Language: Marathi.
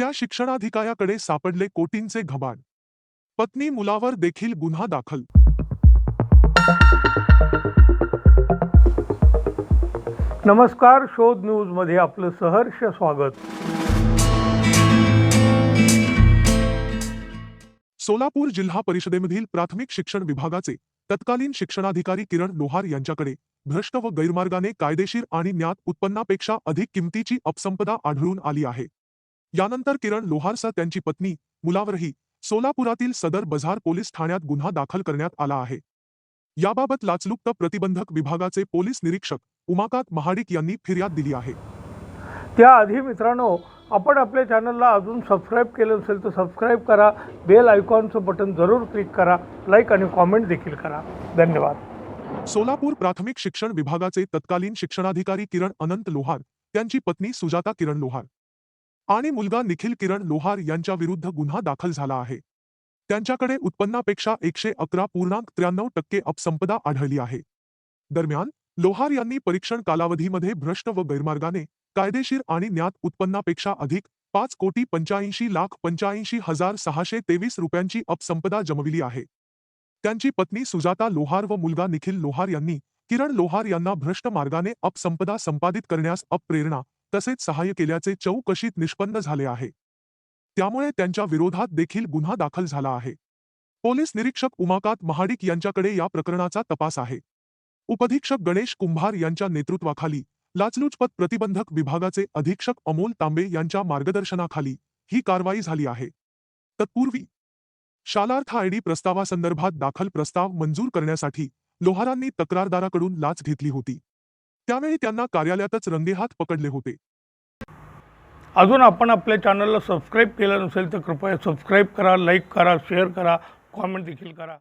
त्या शिक्षणाधिकाऱ्याकडे सापडले कोटींचे घबाड. पत्नी मुलावर देखील गुन्हा दाखल. नमस्कार शोध न्यूजमध्ये आपलं सहर्ष स्वागत. सोलापूर जिल्हा परिषदेमधील प्राथमिक शिक्षण विभागाचे तत्कालीन शिक्षणाधिकारी किरण लोहार यांच्याकडे भ्रष्ट व गैरमार्गाने कायदेशीर आणि ज्ञात उत्पन्नापेक्षा अधिक किमतीची अपसंपदा आढळून आली आहे. यानंतर किरण लोहारसह त्यांची पत्नी मुलावरही सोलापुरातील सदर बझार पोलीस ठाण्यात गुन्हा दाखल करण्यात आला आहे. याबाबत लाचलुक्त प्रतिबंधक विभागाचे पोलीस निरीक्षक उमाकांत महाडिक यांनी फिर्याद दिली आहे. त्याआधी मित्रांनो आपण आपल्या चॅनलला अजून सबस्क्राईब केलं नसेल तर सबस्क्राईब करा बेल आयकॉनचं बटन जरूर क्लिक करा लाईक आणि कॉमेंट देखील करा. धन्यवाद. सोलापूर प्राथमिक शिक्षण विभागाचे तत्कालीन शिक्षणाधिकारी किरण अनंत लोहार त्यांची पत्नी सुजाता किरण लोहार. आणि मुलगा निखिल किरण लोहार यांच्या विरुद्ध गुन्हा दाखल झाला आहे. त्यांच्याकडे उत्पन्नापेक्षा एकशे अकरा पूर्णांक त्र्याण्णव टक्के अपसंपदा आढळली आहे. दरम्यान लोहार यांनी परीक्षण कालावधीमध्ये भ्रष्ट व गैरमार्गाने कायदेशीर आणि ज्ञात उत्पन्नापेक्षा अधिक पाच कोटी पंच्याऐंशी लाख पंच्याऐंशी हजार सहाशे तेवीस रुपयांची अपसंपदा जमविली आहे. त्यांची पत्नी सुजाता लोहार व मुलगा निखिल लोहार यांनी किरण लोहार यांना भ्रष्ट मार्गाने अपसंपदा संपादित करण्यास अप्रेरणा तसेच सहाय्य केल्याचे चौकशीत निष्पन्न झाले आहे. त्यामुळे त्यांच्या विरोधात देखील गुन्हा दाखल झाला आहे. पोलीस निरीक्षक उमाकात महाडिक यांच्याकडे या प्रकरणाचा तपास आहे. उपधीक्षक गणेश कुंभार यांच्या नेतृत्वाखाली लाचलुचपत प्रतिबंधक विभागाचे अधीक्षक अमोल तांबे यांच्या मार्गदर्शनाखाली ही कारवाई झाली आहे. तत्पूर्वी शालार्थ आयडी प्रस्तावासंदर्भात दाखल प्रस्ताव मंजूर करण्यासाठी लोहारांनी तक्रारदाराकडून लाच घेतली होती. त्यावेळी त्यांना कार्यालयातच रंगेहात पकडले होते. अजून आपण आपल्या चॅनलला सबस्क्राईब केलं नसेल तर कृपया सबस्क्राईब करा लाईक करा शेअर करा कॉमेंट देखील करा.